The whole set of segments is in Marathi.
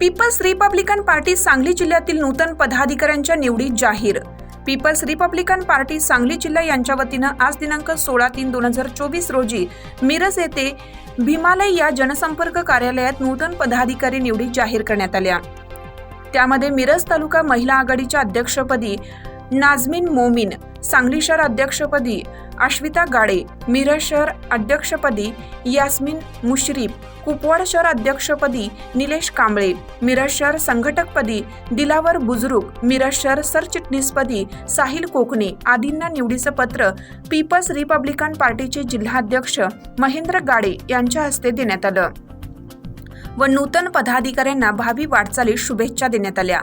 पीपल्स रिपब्लिकन पार्टी सांगली जिल्ह्यातील नूतन पदाधिकाऱ्यांच्या निवडीत जाहीर पीपल्स रिपब्लिकन पार्टी सांगली जिल्हा यांच्या वतीनं आज दिनांक सोळा तीन दोन हजार चोवीस रोजी मिरज येथे भीमालय या जनसंपर्क कार्यालयात नूतन पदाधिकारी निवडी जाहीर करण्यात आल्या. त्यामध्ये मिरज तालुका महिला आघाडीच्या अध्यक्षपदी नाझमीन मोमीन सांगली शहर अध्यक्षपदी अश्विता गाडे मिरज शहर अध्यक्षपदी यास्मिन मुश्रीफ कुपवाड शहर अध्यक्षपदी निलेश कांबळे मिरज शहर संघटकपदी दिलावर बुजुर्ग मिरज शहर सरचिटणीसपदी साहिल कोकणे आदींना निवडीचं पत्र पीपल्स रिपब्लिकन पार्टीचे जिल्हाध्यक्ष महेंद्र गाडे यांच्या हस्ते देण्यात आलं. व नूतन पदाधिकाऱ्यांना भावी वाटचालीस शुभेच्छा देण्यात आल्या.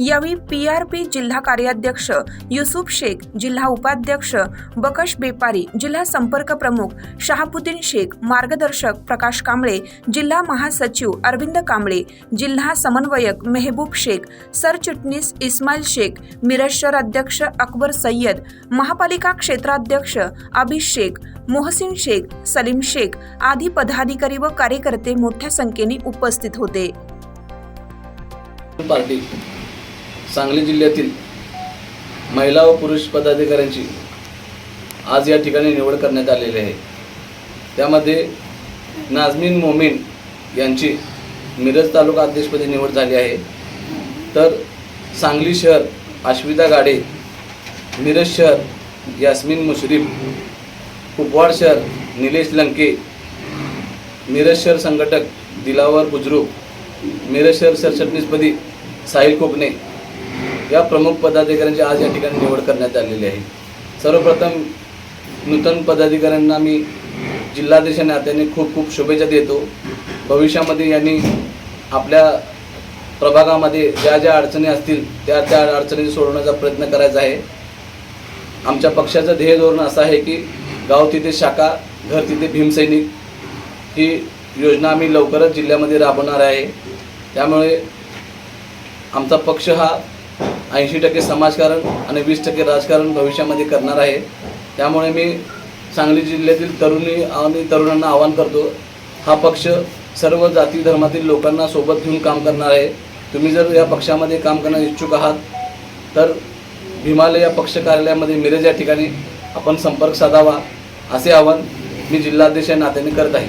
यावेळी पी आर पी जिल्हा कार्याध्यक्ष युसुफ शेख जिल्हा उपाध्यक्ष बकश बेपारी जिल्हा संपर्क प्रमुख शहाबुद्दीन शेख मार्गदर्शक प्रकाश कांबळे जिल्हा महासचिव अरविंद कांबळे जिल्हा समन्वयक मेहबूब शेख सरचिटणीस इस्माईल शेख मिरज शहर अध्यक्ष अकबर सय्यद महापालिका क्षेत्राध्यक्ष अभिष शेख मोहसिन शेख सलीम शेख आदी पदाधिकारी व कार्यकर्ते मोठ्या संख्येने उपस्थित होते. पार्टी सांगली जिल्ह्यातील महिला व पुरुष पदाधिकाऱ्यांची आज या ठिकाणी निवड करण्यात आलेली आहे. त्यामध्ये नाझमीन मोमीन यांची मिरज तालुका अध्यक्षपदी निवड झाली आहे. तर सांगली शहर आश्विता गाडे मिरज शहर यास्मिन मुश्रीफ कुपवाड शहर निलेश लंके मिरज शहर संघटक दिलावर बुजरुक मिरज शहर सरचिटणीसपदी साहिल कोकणे या प्रमुख पदाधिकाऱ्यांची आज या ठिकाणी निवड करण्यात आलेली आहे. सर्वप्रथम नूतन पदाधिकाऱ्यांना मी जिल्हाधीश नात्याने खूप खूप शुभेच्छा देतो. भविष्यामध्ये यांनी आपल्या प्रभागामध्ये ज्या ज्या अडचणी असतील त्या त्या अडचणी सोडवण्याचा प्रयत्न करायचा आहे. आमच्या पक्षाचं ध्येय धोरण असं आहे की गाव तिथे शाखा घर तिथे भीमसैनिक ही योजना आम्ही लवकरच जिल्ह्यामध्ये राबवणार आहे. त्यामुळे आमचा पक्ष हा ऐंशी टक्के समाजकारण आणि वीस टक्के राजकारण भविष्यामध्ये करणार आहे. त्यामुळे मी सांगली जिल्ह्यातील तरुणी आणि तरुणांना आवाहन करतो हा पक्ष सर्व जाती धर्मातील लोकांना सोबत घेऊन काम करणार आहे. तुम्ही जर या पक्षामध्ये काम करण्यास इच्छुक आहात तर हिमालय या पक्ष कार्यालयामध्ये मिरज या ठिकाणी आपण संपर्क साधावा असे आवाहन मी जिल्हाध्यक्ष या नात्याने करत आहे.